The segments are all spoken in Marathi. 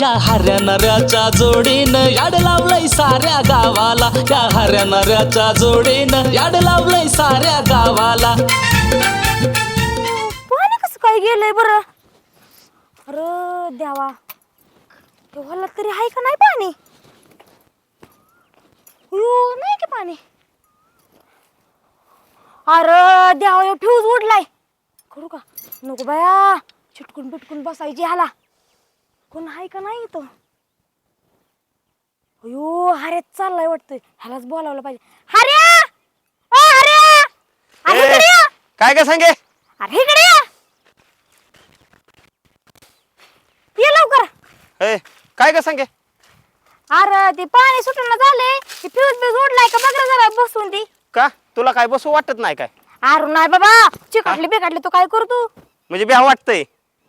या हऱ्या नऱ्याच्या जोडीनं याड लावलंय साऱ्या गावाला. या हऱ्या नऱ्याच्या जोडीनं याड लावलंय साऱ्या गावाला. पाणी कसं काय गेलंय बरं? अरे देवा. तेव्हाला तरी आहे का नाही पाणी? अयो नाही की पाणी? अरे देवा फ्यूज उडलाय. करू का? नको बाया. चिटकून बिटकून बसायची ह्याला. कोण आहे का नाही तो अयो हऱ्यात चाललाय वाटतंय. ह्यालाच बोलावलं पाहिजे. ओ हऱ्या अरे इकडे ये. काय काय सांगे? अरे इकडे ये. ये लवकर! ए काय काय सांगे? अरे ते पाणी सुटणं झाले ते फ्यूज बीज उडलाय का? बघ रे जरा बसून ती. का? तुला काय बसू वाटत नाही काय? अरे नाही बाबा चिकटली बिकटली तू काय करतो म्हणजे ब्याह वाटतंय.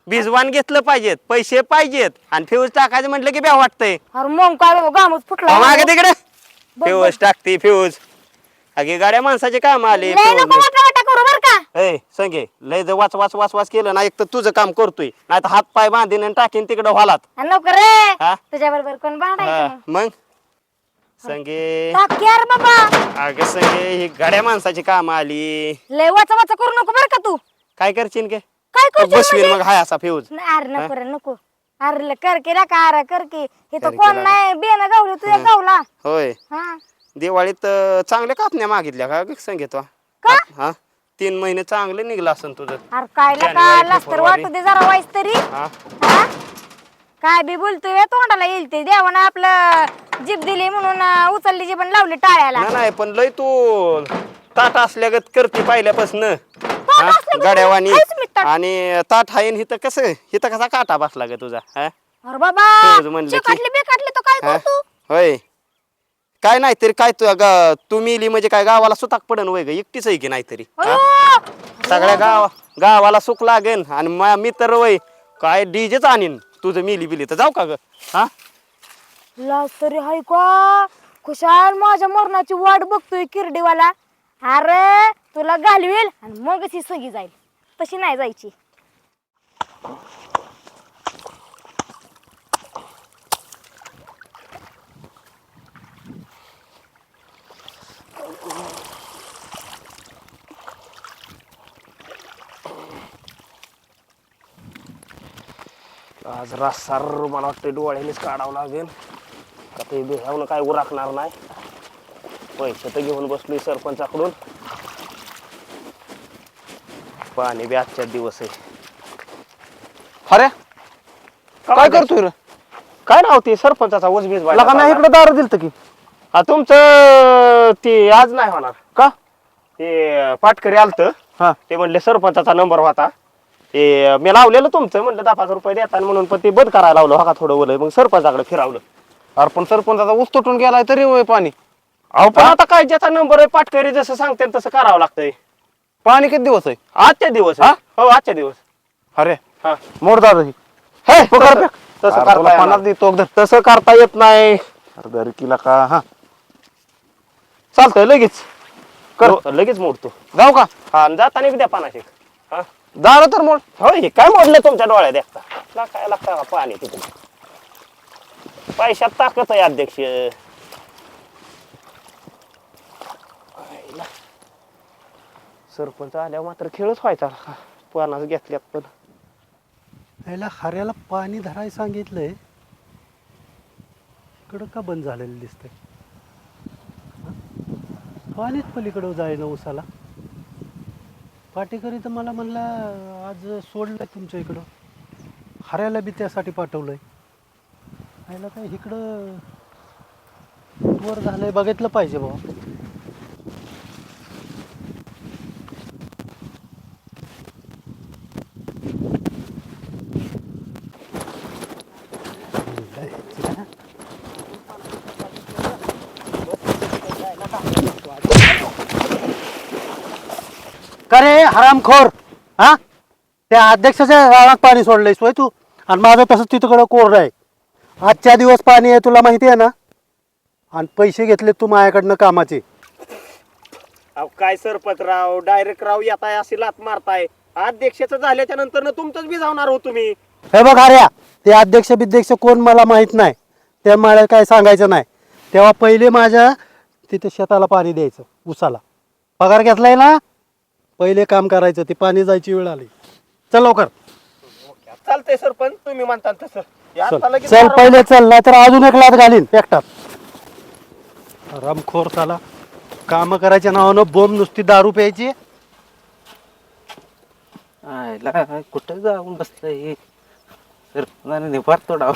भिजवान घेतलं पाहिजेत पैसे पाहिजेत आणि फ्यूज टाकायचं म्हटलं की ब्याह वाटतंय. अरे मग काय बाबा गामच फुटला. मागे तिकडे. फ्यूज टाकते फ्यूज अगे गाड्या माणसाचे काम आले लय नको मोठा मोठा करू बर का? ए संगे लय जर वाच वाच वाच वाच केलं ना एक तर तुझं काम करतोय नाही तर हात पाय बांधीन आणि टाकीन तिकडे व्हालात. आणि नको रे? तुझ्या बरोबर कोण भांडायचं मग? संगे. टाक यार बाबा. अगे संगे ही गाड्या माणसाची काम आली. लय वाचा वाचा करू नको बर का तू? काय करशील के काय बसवीन म्हणजे? मग हाय असा फ्यूज अरे नको रे नको. अरे कर की रे का अरे कर की. हे तर कर की कोण रे. नाही बेन गावली तुझ्या गावला. होय. हा. दिवाळीत अं, चांगल्या कापण्या मागितल्या का? ग संगीत का? हा तीन महिने चांगले निघलं असन तुझं. अरे काय का जानेवारी, लास्तर फेब्रुवारी. वाटू दे जरा वाईस तरी. हा. हा? काय बी बोलतोय बे, तोंडाला येईल ते. देवानं आपलं जीप दिली म्हणून अं, उचलली जी पण लावली टाळ्याला. नाही नाही पण लय तू ताट असल्यागत करते पहिल्यापासून. गड्यावानी. आणि ताट आहे हिथं कसं हिथं कसा काटा बसला ग तुझा हा? अरे बाबा तेच म्हणलं की- चिकटली बिकटली तो काय हा? करतो होय काय नाही तरी काय तू ग- तू मिली म्हणजे काय गावाला सुताक पडन वय ग एकटीच आहे की नाहीतरी हा? अयो! सगळ्या गाव गावाला सुख लागेन आणि मा- मी तर वय काय डीजेच आणीन तुझं मिली बिली तर जाऊ का ग हा लाज तरी हाय का खुशाल माझ्या मरणाची वाट बघतोय किरडीवाला अरे तुला घालवेल आणि मग ही सगी जाईल. तशी नाही जायची. आज रासार मला वाटतं डोळ्यानेच काढावं लागेल. का ते बेहावनं काय उराकणार नाही. पैसे तर घेऊन बसलोय सरपंचाकडून. पाणी बी आजच्या दिवस आहे अरे? काय करतोय रे? काय नाव ते? सरपंचाचा वजबीज नाही इकडे दारू दिलत की. तुमचं ते आज नाही होणार. का? ते पाटकरी आलत. हा. ते म्हणले सरपंचाचा नंबर होता. ते मी लावलेलं तुमचं म्हणलं दहा पाच रुपये देतात म्हणून पण ते बंद करायला लावलं. हो का थोडं बोल मग सरपंचाकडे फिरावलं. अरे पण सरपंचाचा ऊस तुटून गेलाय तरी होय पाणी. अहो पण आता काय ज्याचा नंबर आहे पाटकरी जसं सांगते तसं करावं लागतंय. पाणी किती दिवस आहे? आजच्या दिवस आहे. हो? आजच्या दिवस. अरे हा. मोड दारू ही हे, पकड तसं- पे. तसं अरे करता तुला येणार. पाण्यात देतो? अगदी. तसं करता येत नाही. अरे दरी किला का? हा. चालतंय लगेच. कर. हो, लगेच मोडतो. जाऊ का? हा आणि जाताना बी द्या पानाशे हा. दारू तर मोड. हो हे काय मोडलं तुमच्या डोळ्यात? ला काय लागतं का पाणी तिकडे पैशात ताकद आहे अध्यक्ष. सरपंच आल्यावर मात्र खेळच व्हायचा का पानाच घेतल्यात पण. याला हऱ्याला पाणी धरायला सांगितलंय. इकडं का बंद झालेलं दिसतंय? पाणीच पलीकडं जायना उसाला पाटेकरी तर मला म्हणला आज सोडलंय तुमच्या इकडं. हऱ्याला बी त्यासाठी पाठवलंय. याला काय इकडं वर झालंय बघितलं पाहिजे बाबा का रे हरामखोर? हा? त्या अध्यक्षाच्या रानात पाणी सोडलंयस होय तू. आणि माझं तसंच तिथकडं कोरडं आहे. आजच्या दिवस पाणी आहे तुला माहिती आहे ना? आणि पैसे घेतले तू माझ्याकडनं कामाचे. अहो काय सरपंच राव डायरेक्ट राव येताय अशी लात मारताय. अध्यक्षाचं झाल्याच्यानंतर तुमचंच बी जाणार हो तुम्ही. हे बघ हऱ्या ते अध्यक्ष बिध्यक्ष कोण मला माहीत नाही. ते मला काय सांगायचं नाही. तेव्हा पहिले माझ्या तिथे शेताला पाणी द्यायचं उसाला पगार घेतलाय ना? पहिले काम करायचं ते पाणी जायची वेळ आली. चल लवकर. चालतंय सरपंच तुम्ही म्हणता तसं. या चल. आता लगेच चल बारा पहिले चल नाही तर अजून एक लात घालीन एकटात. रामखोर चाला काम करायच्या नावानं बोंब नुसती दारू प्यायची. आयला कुठं जाऊन बसलंय? तर निभार तोडाव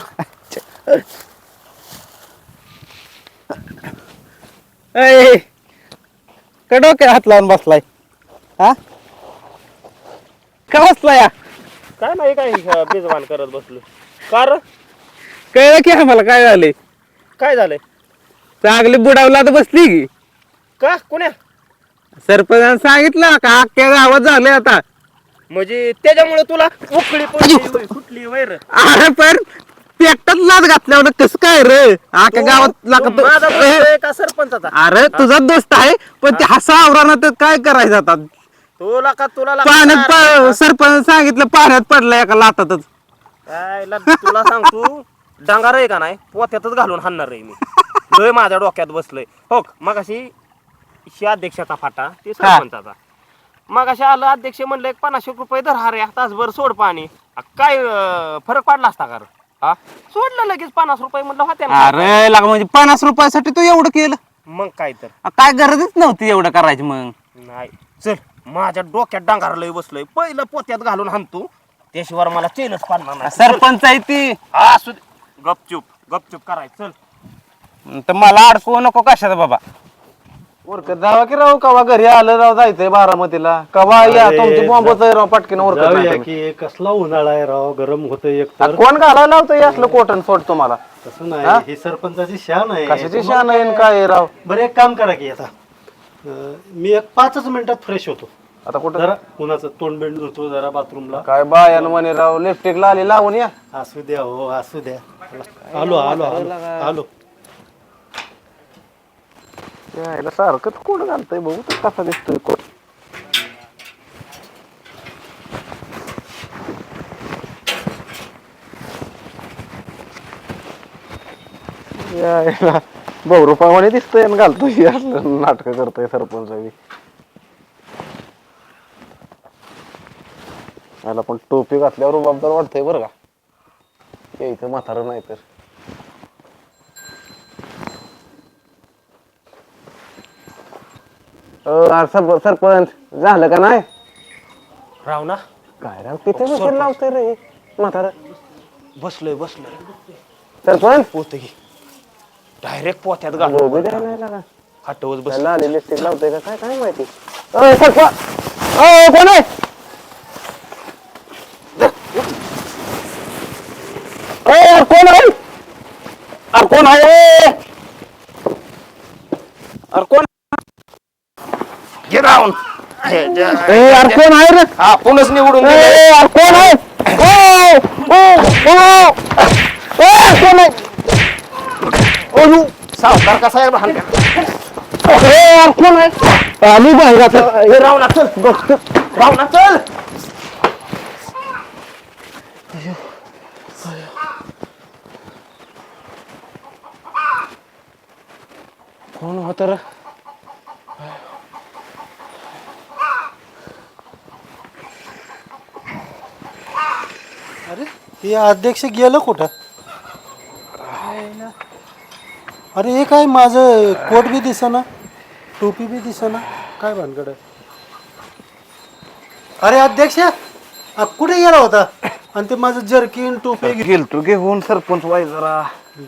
का डोक्यात हात लावून बसलाय. हा? का बसलाय हा? काय नाही काय अं, बेजबान करत बसलो. कार कळलं की आम्हाला काय झालंय? काय झालंय? चांगली बुडावला तर बसली की. का? कोण्या? सरपंचानं सांगितलं का अख्ख्या गावात झालंय आता. म्हणजे त्याच्यामुळे तुला उकळी पडली कुठली वैर अरे पण पेटात लाच घातल्यावर कसं काय रे? अख्ख्या गावात माझा लागत दोस्त आहे का सरपंचाचा? अरे तुझा दोस्त आहे पण ते हसा आवरानं तर काय करायचं आता? तुला का तुला पाण्यात प- सरपंच सांगितलं पाण्यात पडलं एका लातातच. काय ला- तुला सांगतो डांगार आहे का नाही पोत्यातच घालून हाणणार आहे मी. लय माझ्या डोक्यात बसलंय. हो मग अशी अध्यक्षाचा फाटा ते सरपंचाचा. मग अशा आलं अध्यक्ष म्हणलं एक पन्नासशे रुपये धर हा रे तासभर सोड पाणी. आ, काय अं, फरक पडला असता का रे? हा? सोडलं लगेच पन्नास रुपये म्हणलं होत्या ना. अरे लाग म्हणजे पन्नास रुपयासाठी तू एवढं केलं. मग काय तर. आ, काय गरजच नव्हती एवढं करायची मग. नाही चल. माझ्या डोक्यात डांगार लय बसलंय. पहिलं पोत्यात घालून हाणतो. त्याशिवाय मला चेनच पाडणार नाही. सरपंच आहे ती. असू दे. गपचूप गपचूप करायचं चल. तर मला अडकवू नको कशात बाबा. उरकत जावा की राव कवा घरी आलं राव जायचंय बारामतीला? कवा या तुमची बॉम्बच आहे राव पटकीन उरकत नाही जाऊया तुम्ही. की कसला उन्हाळा आहे राव गरम होतंय एक आ, तर. कोण घालायला लावतंय? असलं कोटन सोड तुम्हाला. तसं नाही ही? सरपंचाची शान आहे. कशाची शान आहे आणि काय आहे राव? बरं एक काम करा की आता. अं, मी एक पाचच मिनिटात फ्रेश होतो. आता कुठं? जरा उन्हाचं तोंड बिंड धुतो जरा बाथरूमला. काय बायान म्हणे राव लिपस्टिक आली लावून या. असू द्या हो असू द्या. आलो आलो आलो आलो. यायला सारखंच कोण घालतंय बघू तर कसा दिसतोय कोट यायला. भाऊ रुपयामध्ये दिसतोय आणि घालतोय. असलं नाटक करतोय सरपंच बी. याला पण टोपी घातल्यावर रुबाबदार वाटतंय बरं का. यायचं म्हातारं नाही तर. अ, अरे सरप- सरपंच झालं का नाही? राव ना. काय राव तिथे विचार लावतोय रे? म्हातार. बसलोय बसलोय. सरपंच? पोत घे डायरेक्ट पोत्यात बघू घालून लागा. हटवच बस. त्याला आलेले स्टिक लावतोय का? काय काय माहिती? अय, सरपंच अय, कोण आहे? अय, कोण आहे? अरे कोण आहे? अरे कोण? ए, यार कोण आहे रे? आपणच निवडून. यार कोण आहे? ओ, ओ, ओ. ए, कोण आहे? ओ, सावकार कसा आहे? भांड्या यार कोण आहे? आली बाहेर हे राव ना चल बघतो राव ना चल कोण होत रे? अरे हे अध्यक्ष गेलं कुठं? अरे हे काय माझं कोट बी दिसेना टोपी बी दिसेना काय भानगड आहे? अरे अध्यक्ष आ, कुठे गेला होता? आणि ते माझं जर्किन टोपी गेलतो घेऊन सरपंच वाई जरा.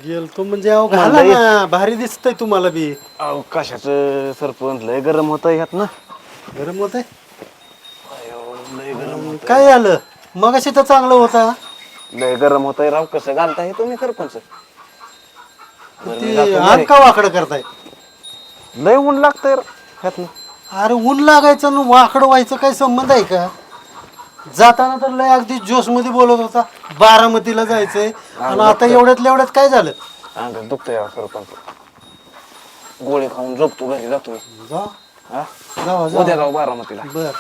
गेलतो म्हणजे अहो घाला ना भारी दिसतंय तुम्हाला बी. अहो कशाच सरपंच? लय गरम होत ह्यात ना. गरम होत काय झालं? मग अशी तर चांगलं होता लय गरम होत राव कसं घालताय तुम्ही सरपंच? ते का वाकडं करताय? लय ऊन लागतंय ह्यात अरे ऊन लागायचं ना वाकडं व्हायचं काय संबंध आहे का? जाताना तर लय अगदी जोशमध्ये बोलत होता. बारामतीला जायचंय. आणि आता एवढ्यात एवढ्यात काय झालं? अंग दुखतंय सरपंच गोळी खाऊन झोपतो घरी जातो मी. जा. हा? जावा उद्या जा जाऊ बारामतीला. बर.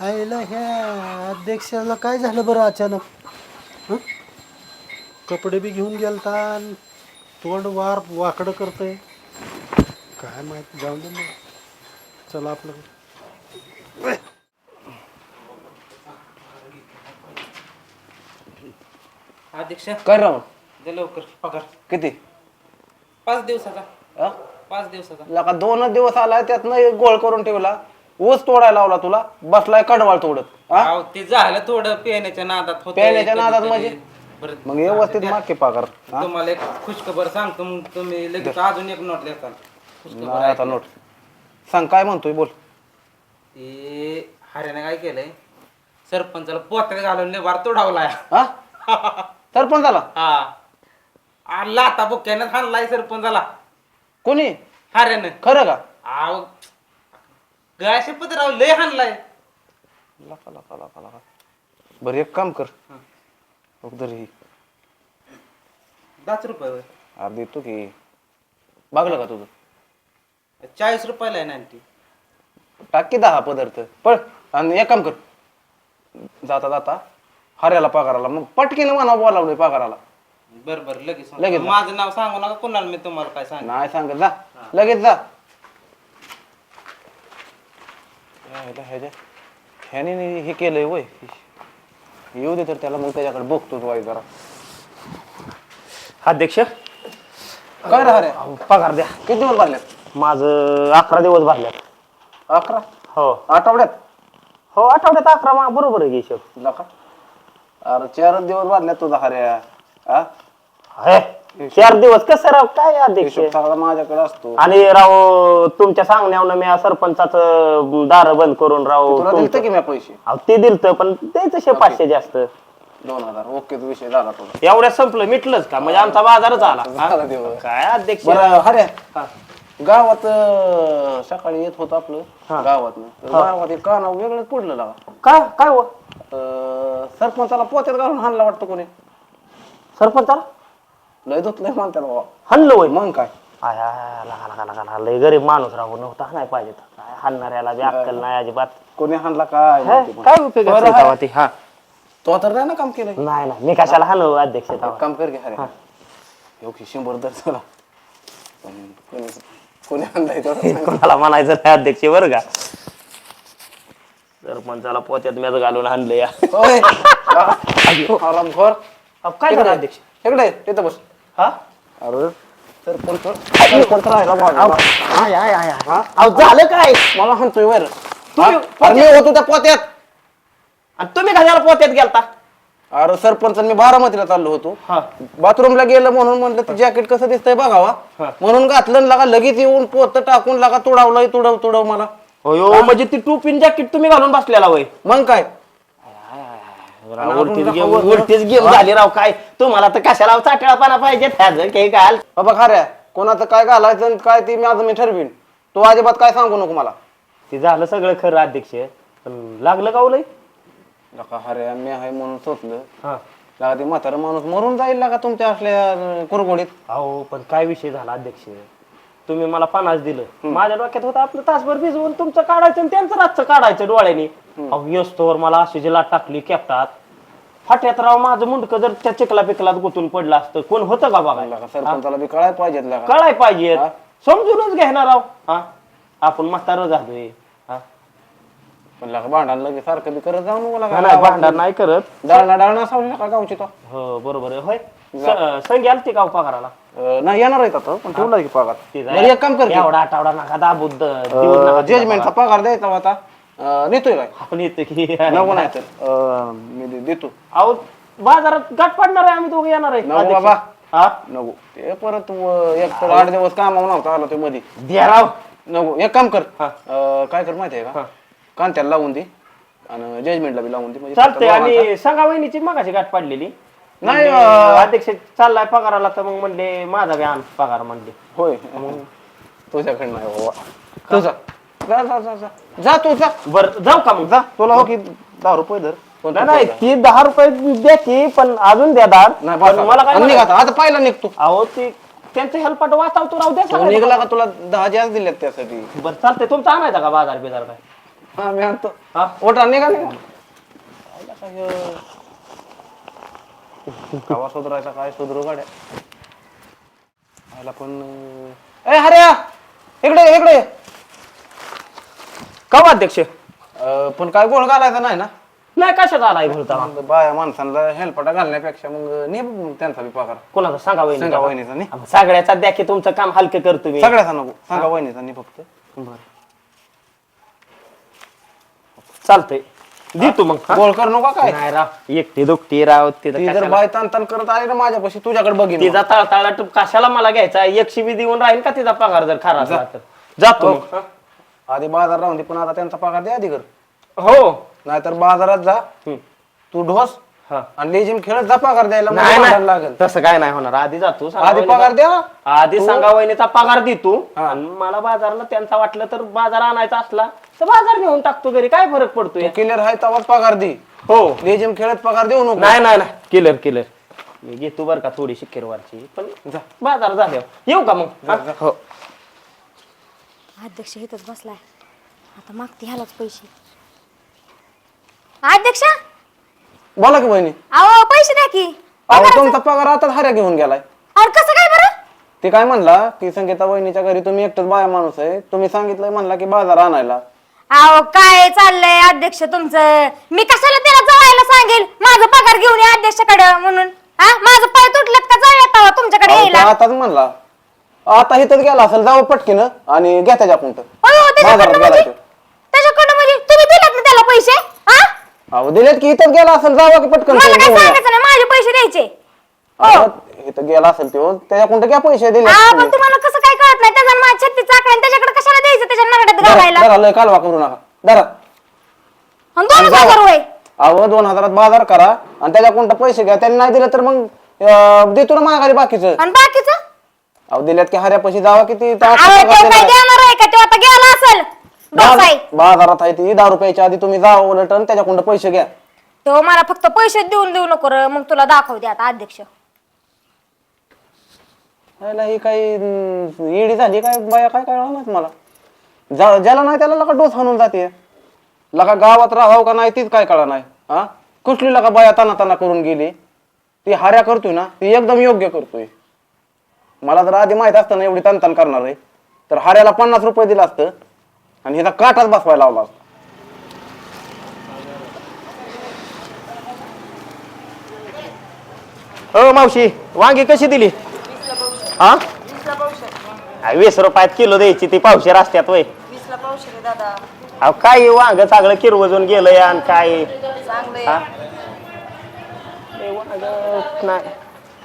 आईला ह्या अध्यक्षाला काय झालं बरं अचानक? हं? कपडे बी घेऊन गेलता आणि तोंड वार वाकडं करतंय. काय माहिती जाऊन दे मग. चला आपलं. अध्यक्ष. कर राव? दे लवकर पगार. किती? पाच दिवसाचा. हा? पाच दिवसाचा. लका दोनच दिवस आलाय त्यातनं एक गोळ करून ठेवला. ऊस तोडायला लावला तुला. बसलाय कडवाळ तोडत. हा? अहो, ते झालं थोडं. पेण्याच्या नादात होतं पेण्याच्या नादात. म्हणजे? बरं मग व्यवस्थित मागे पगार. हा? तुम्हाला एक खुशखबर सांगतो मग तुम्ही लगेच अजून एक नोट खुशखबर नाही आता. नोट. सांग काय म्हणतोय बोल. ते हऱ्याने काय केलंय? सरपंचाला पोत्यात घालून लेबार तोडावलाय. हा? सरपंच आला हा. आ, लाता बुक्यानं हाणलाय सरपंचाला. कोणी? हऱ्यानं खरं का? आव गायशे पत्राव लय हाणलाय. लका लका लका लका बरं एक काम कर. बघ तरी ही. दहाच रुपये होय. देतो की. बघलं का तुझं? चाळीस रुपयाला आहे नाईन्टी टाक की दहा पदार्थ. पळ आणि एक काम कर. जाता जाता. हऱ्याला पगाराला. मग पटकीने म्हणा बोलावलंय पगाराला. बर बर. लगेच सांगतो. लगेच. माझं नाव सांगू नका कोणाला मी तुम्हाला काय सांग नाही सांगत. जा. लगेच जा. ह्याला ह्याच्या- ह्याने नी हे केलंय वय. येऊ दे तर त्याला मग त्याच्याकडे बघतो वाई जरा. अध्यक्ष. काय रे हऱ्या पगार द्या. किती दिवस भरल्यात माझं अकरा दिवस भरल्यात अकरा? हो. आठवड्यात? हो आठवड्यात अकरा मा- बरोबर आहे हिशोब. लका अरे चारच दिवस भरल्यात तुझा हऱ्या. हा हे, चार दिवस कसं राव? काय अध्यक्ष? हिशोब सगळा माझ्याकडे असतो. आणि राव तुमच्या सांगण्यावर मी सरपंचाचं दार बंद करून राव तुला तुमचं- दिलतं की मी पैसे? अहो, ते दिलत पण द्यायचं पाचशे जास्त. दोन हजार. ओके तो विषय झाला तुला एवढ्या संपलं मिटलंच का? म्हणजे आमचा बाजारच आला? झाला. काय अध्यक्ष? बरं गावात अं, सकाळी येत होत आपलं गावात गावात एक कानाव वेगळंच पडलं लागा काय काय हो? सरपंचाला पोत्यात घालून हाणला वाटतं कोणी. सरपंचाला? लय धुतलंय म्हणतात बाबा हल्लो होय मग काय? आय, आय, आय, लगा, लगा, लय गरीब माणूस राहू नव्हता नाही पाहिजे. काय हाणणाऱ्याला बी अक्कल नाही अजिबात. कोणी हाणला काय हे, माहिती. काय उपयोग बरं, असेल हाय. तेव्हा ते? हा. तो तर नाही ना काम केलंय? नाही नाही. मी कशाला हाणू अध्यक्ष तेव्हा? काम कर घे हऱ्या हो. की शंभर दर चला. पण कोणी तेवढं सांग. कोणाला म्हणायचं नाही अध्यक्ष बरं का? सरपंचाला पोत्यात मॅच घालून आणलं या. आरामखोर अहो, काय झालं अध्यक्ष? इकडे ये, इथं बस. हा? अरे. सरपंच सरपंच राहिला बाजूला. आय आय आय आय. अहो झालं काय? मला म्हणतोय वर. तुम्ही अरे मी होतो त्या पोत्यात. आणि तुम्ही कशाला पोत्यात गेलता? अरे सरपंच मी बारामतीला चाललो होतो. हा. बाथरूमला गेलं म्हणून म्हणलं ते जॅकेट कसं दिसतंय बघावा. म्हणून घातलं आणि लगा लगेच येऊन पोत टाकून लगा तुडावलंय तुडव तुडव मला. हो म्हणजे ती टू पिन जॅकेट तुम्ही घालून बसलेला वय मग काय? उलटीच गेम उलटीच गेम झाली राव काय? तुम्हाला तर कशाला चाटळापणा पाहिजे? काही घाल बाबा खऱ्या कोणाचं काय घालायचं आणि काय ते माझं मी ठरवीन. तू अजिबात काय सांगू नको मला. ते झालं सगळं खरं अध्यक्ष. पण लागलं का उलय लका हऱ्या मी आहे म्हणून सोचलं हा. ते म्हातारा माणूस मरून जाईल लागा तुमच्या असल्या अं, कुरघोडीत अहो पण काय विषय झाला अध्यक्ष? तुम्ही मला पन्नास दिलं. माझ्या डोक्यात होतं आपलं तासभर भिजवून तुमचं काढायचं आणि त्यांचं रातचं काढायचं डोळ्याने. अहो यस्तोवर मला अशी जी लाट टाकली कॅप्टात फाट्यात राव माझं मुंडकं जर त्या चिखला पिकलात गुतून पडलं असतं कोण होतं का बघा लगा सरपंचाला बी कळाय पाहिजेत लगा कळाय पाहिजे समजूनच घेणार राव हा? आपण म्हातारं झालोय. हा? पण लगा भांडण लगे सारखं बी करत जाऊ नको नाही लगा भांडण नाही करत. डाळणा डाळणा सावली नका गावची तो हो बरोबर आहे. होय. स- संगी आलती का हो पगाराला? अं, नाही येणार आहेत आता पण ठेवला की पगार. बरं, एक काम कर की. एवढा आठवडा नका नका जजमेंटचा पगार द्यायचा होता अं, नेतोय काय? आपण येतो की. नको नाही तर अं, मी दे- देतो. अहो बाजारात गाठ पडणार आहे आम्ही दोघं येणार आहे. नको अध्यक्ष. बाबा. हा? नको ते परत एक तर आठ दिवस कामावर नव्हता आला ते मध्ये द्या राव. नको एक काम कर. हा. अं, काय कर माहिती आहे का? कांत्याला लावून दे आणि जजमेंटला बी लावून दे. म्हणजे चालतंय. आणि सांगा वहिनीची मगाशी गाठ पडलेली. नाही, म्हणले, अं, अध्यक्ष चाललाय पगाराला तर मग म्हणले माझा बी आण पगार म्हणले. होय. तुझ्याकडे नाही बाबा. तुझा. जा जा जा जा. जा तू जा. बर जाऊ का मग? जा. तुला हो की दहा रुपये धर नाही. ती दहा रुपये द्या की पण अजून द्या दार. नाही पण बस. मला काय आणि निघ आता आता पहिला निघतो अहो ती त्यांचं हेल्पाट वाचावतो राहू द्या तो सगळ्यांना. निघला का तुला दहा जास्त दिल्यात त्यासाठी? बरं चालतंय. तुमचा आणायचा का बाजार बिजार काय? हा मी आणतो. ओटा निघा निघा. कवा सुधरायचा काय सुधरू गाड्या? आयला पण ए हऱ्या इकडे ये, इकडे ये. का हो, अध्यक्ष? अं, पण काय गोळ घालायचा नाही ना? नाही कशात आलाय भरता मग बाया माणसांना हेल्पटा घालण्यापेक्षा मग ने त्यांचा बी पगार. कोणाचा? सांगा वहिनी सांगा वहिनीचा नी. सगळ्याचा द्या की तुमचं काम हलकं करतो मी. सगळ्याचा नको. सांगा वहिनीचा नी फक्त. चालतंय. दे तू मग हा? गोळ कर नका काय? नाही राव एकटी दुखती राव ती जर बाय ताण ताण करत आली ना माझ्यापाशी तुझ्याकडे बघीन तिचा तळतळा टूप कशाला मला घ्यायचा? एकशे बी देऊन राहील का तिचा पगार जर खरा असला तर? जातो. मग, हा? आधी बाजार राहून दे पण आता त्यांचा पगार दे आधी कर हो. नाहीतर बाजारात जा. तू ढोस हा. आणि लेजिम खेळत जा पगार द्यायला नाही नाही. लागेल. तसं काय नाही होणार. आधी जातो सांगा आधी पगार द्या. आधी सांगा वहिनीचा पगार दे तू. हा. आणि मला बाजारला त्यांचा वाटलं तर बाजार आणायचा असला तर बाजार नेऊन टाकतो घरी. काय फरक पडतोय? क्लिअर आहे तेव्हाच पगार दे. हो. लेजिम खेळत पगार देऊ नको. नाही नाही नाही. किलर किलर मी घेतो बरं का थोडी शिक्केरवारची पण जा. बाजार झाल्यावर. येऊ का मग? हा? हो. अध्यक्ष इथंच बसलाय. आता मागते ह्यालाच पैसे. अध्यक्ष! बोला की बहिणी. अहो पैसे द्या की. अहो तुमचा पगार आताच हऱ्या घेऊन गेलाय. अरे कसं काय बरं? ते काय म्हणला की संगीता वहिनीच्या घरी तुम्ही एकटंच बाया माणूस आहे. तुम्ही सांगितलंय म्हणला की बाजार आणायला. अहो काय चाललंय अध्यक्ष तुमचं? मी कशाला त्याला जवळायला सांगेल? माझा पगार घेऊन या अध्यक्षकडे म्हणून. हा? माझं पाय तुटलं का जाऊया तेव्हा तुमच्याकडे अहो, तो यायला आताच म्हणला. आता इथंच गेला असेल जावं पटकीनं आणि घ्या त्याच्या अयो, त्याच्याकडनं म्हणजे. त्याच्याकडनं म्हणजे तुम्ही दिलात ना त्याला पैसे? हा? अहो दिलेत की इथंच गेला असेल जावा की पटकन मला काय घेऊन या. सांगायचं नाही माझे पैसे द्यायचे. अहो, इथं गेला असेल तो त्याच्याकडून घ्या पैसे दिले हा पण तुम्हाला कसं काय कळत नाही? त्याचा माझ्या छत्तीस चाकड्या आणि त्याच्याकडे कशाला द्यायचं त्याच्या नरड्यात घालायला? लय कालवा करू नका. आणि दोनच हजार रुपये अहो दोन हजारात बाजार करा आणि त्याच्याकडून पैसे घ्या. त्यांनी नाही दिलं तर मग अं, देतो ना माघारी बाकीचं. आणि बाकीचं? अहो दिल्यात की हऱ्या पैसे जावा किती? अहो तो काय देणार आहे का? तो आता गेला असेल. डोसाई बाजारात आहे ती. दहा रुपयाच्या आधी तुम्ही जावा उलट आणि त्याच्याकडून पैसे घ्या. तो मला फक्त पैसे देऊन देऊ नको रे. मग तुला दाखवते आता अध्यक्ष. ही काही अं, झाली काय? बाया काय नाही मला? जा ज्याला नाही त्याला लका डोस हाणून जाते. लका गावात राहावं का नाही तीच काय कळा नाही. हा? कुठली लका बाया ताना ताना करून गेली? ती हाऱ्या करतोय ना? ती एकदम योग्य करतोय. मला जर आधी माहीत असतं ना एवढी तनतन करणार आहे तर हाऱ्याला पन्नास रुपये दिलं असतं आणि हिचा काठाच बसवायला लावला असता. हो मावशी वांगी कशी दिली? हा? वीस रुपयात किलो द्यायची ती पावशेर असत्यात वय. अहो काय वांग चांगलं किरवजून गेलंय आणि काय? हा? वांग नाही.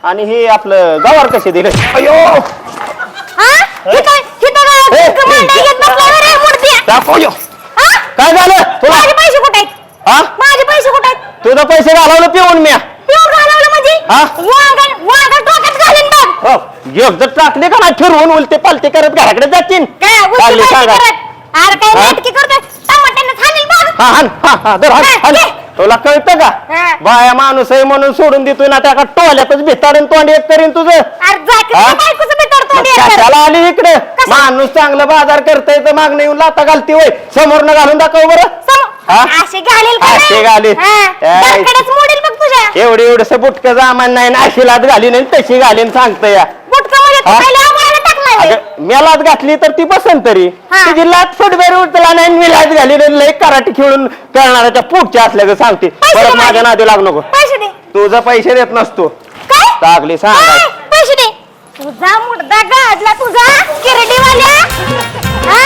आणि हे आपलं गवार कसे दिले? अयो हा? काय. हा काय झालं तुला? माझे पैसे कुठे आहेत? हा? माझे पैसे कुठे आहेत? तुझं पैसे घालवलं पिऊन म्या. पिऊन घालवलं म्हणजे? हा? वांगण वांगण डोक्यात घालीन बघ. हो एक जर टाकले का ना फिरवून उलटे पालते करत घराकडे जातील काय चालले सांगा करत? अरे काय हा? नाटकी करतोय? टमाट्यानं खालील बघ. हा हा हा हा, घे. तुला कळतं का हा. बाया माणूस आहे म्हणून सोडून देतोय ना त्या का टोल्यातच भिताडून तोंड एक करीन तुझं अरे जा की हा? मग. कशाला आली इकडे माणूस चांगलं बाजार करतय तर मागणं येऊन लाता घालती वय समोरनं घालून दाखव बरं हा? अशी घालील का अशी नाही? घालील. हा, ए. डोक्यातच मोडील बघ तुझ्या एवढी एवढस बुटक जामान नाही ना अशी लात घालीन आणि तशी घालीन सांगतं या बुटका म्हणजे तू हा? पहिले अगं, मी लात घातली तर ती बसन तरी. हा. तिची लात फुटबेर उठला नाही आणि मी लात घाली आणि लय कराटी खेळून करणाऱ्याच्या पुढच्या असल्या ग सांगते. पैसे परत दे माझ्या माझे. नादी लागू नको. पैसे दे. तुझं पैसे देत नसतो. काय? लागली सांग. काय? पैसे दे. तुझा गाडला तुझा किरडीवाल्या. हा?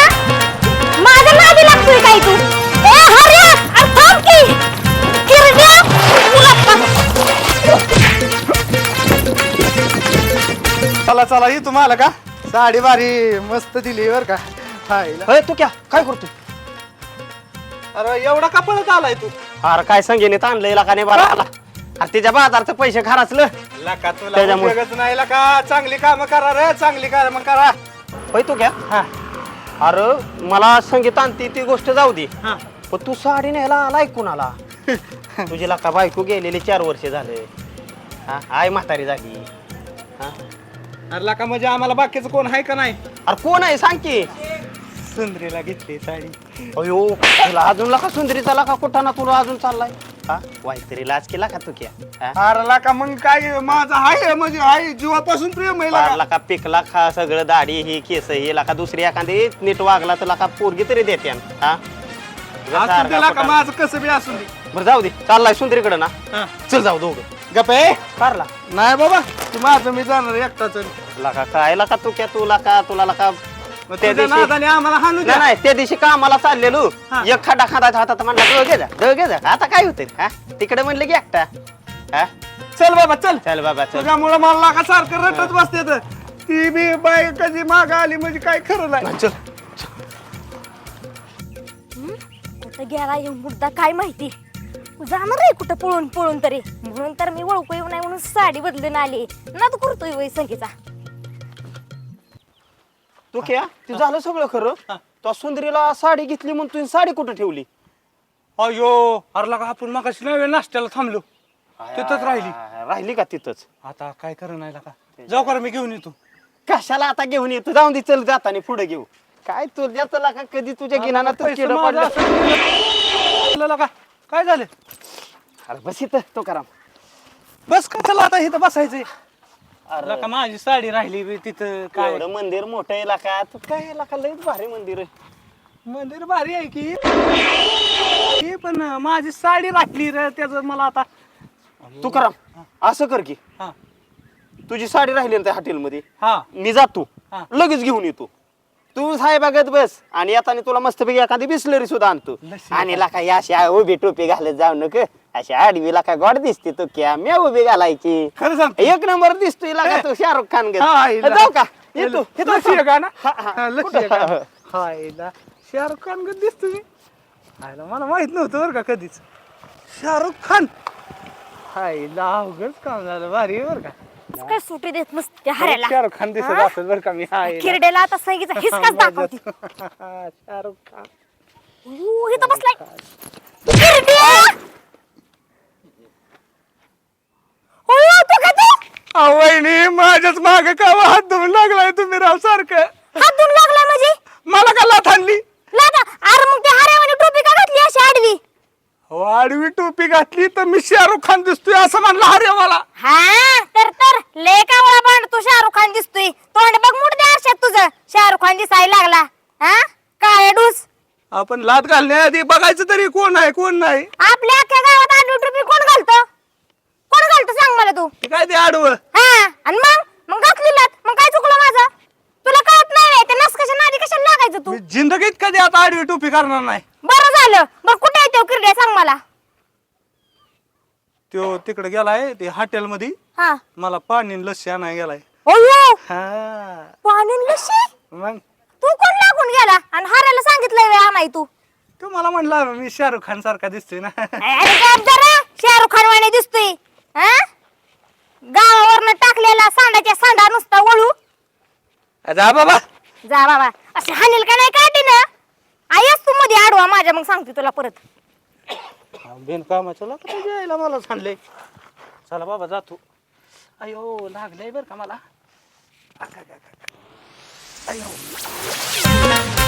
माझ्या नादी लागतोय काय तू? ए हर्या अरे थांब की. किरड्या तुला पा- चला चला ही तुम्हाला का? साडी बारी मस्त दिली बर का. हायला. होय तू क्या? काय करतोय? अरे एवढा का पळत आलाय तू? अरे काय संगीने आणलंय लाखाने बरा आला. अरे तिच्या बाजारचं पैसे खराचलं लका तुला त्याच्यामुळे- उपयोगच नाही लका. चांगली कामं करा रे चांगली काम करा. होय तू क्या? हा. अरे मला संगीत आणती ती गोष्ट जाऊ दे. पण तू साडी न्यायला आलाय कुणाला? तुझी लाका बायको गेलेली चार वर्ष झाले. हा आय म्हातारी झाली. हा. अरे लका म्हणजे आम्हाला बाकीचं कोण आहे का नाही? अरे कोण आहे? सांग की. सुंदरीला घेतली साडी. अयो तुला अजून लका सुंदरीचा लका कुठाना तुला अजून चाललाय? हा? वाईतरी लाच केला का तू क्या? अरे का मग काय माझा आहे म्हणजे आहे जीवापासून प्रेम आहे लका. लका पिकला खा सगळं दाढी ही केस ही लका दुसरी एखादी नीट वागला तर लका पोरगी तरी देते हा? असू दे लका कुठं- माझं कसं बी असू दे. बरं जाऊ दे. चाललाय सुंदरीकडे ना. हा. चल जाऊ दोघं. गप आहे? कारला नाही बाबा तू माझं मी जाणार एकटाच. लका काय लका तू क्या तू लका तुला लका. मग त्या दिवशी नादाने आम्हाला हाणू नाही द्या. नाही त्या दिवशी कामाला चाललेलो. हा. एक हातात म्हणला दळ घे जा दळ घे जा. आता काय होतंय? हा? तिकडे म्हणलं की एकटा. हा? चल बाबा चल. चल बाबा चल. तुझ्यामुळे मला लागा सारखं रटत बसते तर. ती बी बाई कधी माग आली म्हणजे काय खरं नाही. चल. कुठं गेला येऊन मुद्दा काय माहिती? जाणार आहे कुठं पळून पळून तरी. म्हणून तर मी ओळखू येऊ नाही म्हणून साडी बदलून आली. ना तू करतोय वय संगीचा तू क्या? ते झालं सगळं खरं? तो सुंदरीला साडी घेतली म्हणून तुम्ही साडी कुठं ठेवली? अयो अरे लागा आपण मग नव्हे नाश्त्याला थांबलो. तिथंच राहिली. राहिली का तिथंच? आता काय करणं नाही लागा जाऊ का रे, मी घेऊन येतो. कशाला आता घेऊन येतो? जाऊन दे चल जाताना पुढे घेऊ. काय तुझ्या चला का कधी तुझ्या गिनाना पडलं? असं. लागा काय झालं? अरे बस इथं तो करा बस का चला आता इथं बसायचंय? अरे. लका माझी साडी राहिली बी तिथं काय? एवढं मंदिर मोठं आहे लाका. तू काय लाका? लयच भारी मंदिर आहे. मंदिर भारी आहे की. हे पण माझी साडी राखली रे त्याचं मला आता. तू करा असं कर की. हा. तुझी साडी राहिली ना त्या हॉटेलमध्ये हा. मी जातो. हा. लगेच घेऊन येतो. तू साहेबागत बस. आणि येताना तुला मस्तपैकी एखादी बिस्लरी सुद्धा आणतो. आणि लाका या अशी उभी टोपी घालत जाऊ नक. अशी आडवी लाका गोड दिसते तू क्या. मी उभी घालायची. खरं एक नंबर दिसतोय लाका तू शाहरुख खान. हा, हिला. जाऊ का? येतो. येतो. लस्सी आहे का ना. हा, हा. हा, आहे का शाहरुख खान कधी दिसतो मी हायला मला माहीत नव्हतं बरं का कधीच. शाहरुख खान. हायला अवघडच काम झालं. भारी आहे बरं का. काय सुटी देत मस्त त्या हऱ्याला? शाहरुख खान दिसत हा? असेल बरं का मी. किरडेला आता संगीचा हिसकाच दाखवती. शाहरुख खान. ऊ, इथं बसलाय. किरडे! अयो, तू का ते? वहिनी माझ्याच माग का हात धुवून लागलाय तुम्ही राव सारखं? हात धुवून लागला म्हणजे? मला का लाथ आणली? लागा अरे मग ते हऱ्यावानी टोपी का घातली अशी आडवी? आडवी टोपी घातली तर मी शाहरुख खान दिसतोय असं म्हणलं अरे मला. हा तर तर लय कावळा बांड तू शाहरुख खान दिसतोय? तोंड बघ मुठ दे आरशात तुझं. शाहरुख खान दिसायला लागला. हा? काय डूस? आपण लात घालण्याआधी बघायचं तरी कोण आहे कोण नाही. आपल्या अख्ख्या गावात आडवी टोपी कोण घालतं? कोण घालतं सांग मला तू? ते काय ते आडवं? हा आणि मग? मग घातली लात. मग काय चुकलं माझं? तुला कळत नाही व्हय, ते नसकशा नादी कशाला लागायचं तू? मी जिंदगीत कधी आता आडवी टोपी करणार नाही. बरं झालं. बरं कुठे तो किरड्या सांग मला. तो तिकडे गेलाय ते हॉटेल मध्ये हा. मला पाणी आणि लस्सी आणाय गेलाय. अयो हा. पाणी आणि लस्सी? मग? तू कोण लागून गेला? आणि हारायला सांगितलंय वे आणाय तू? तू मला म्हणला मी शाहरुख खान सारखा दिसतोय ना. अरे गप जरा. शाहरुख खान वाणे दिसतोय. हा? गावावरनं टाकलेला सांडाच्या सांडा नुसता वळू. जा बाबा. जा बाबा. असे हानील का नाही काढी ना आयस तू मध्ये आडवा माझ्या मग सांगते तुला परत. बिन कामाचं लागतं तुझ्या आईला मला सांडले चला बाबा जातो अयो लागलंय बरं का मला? अयो.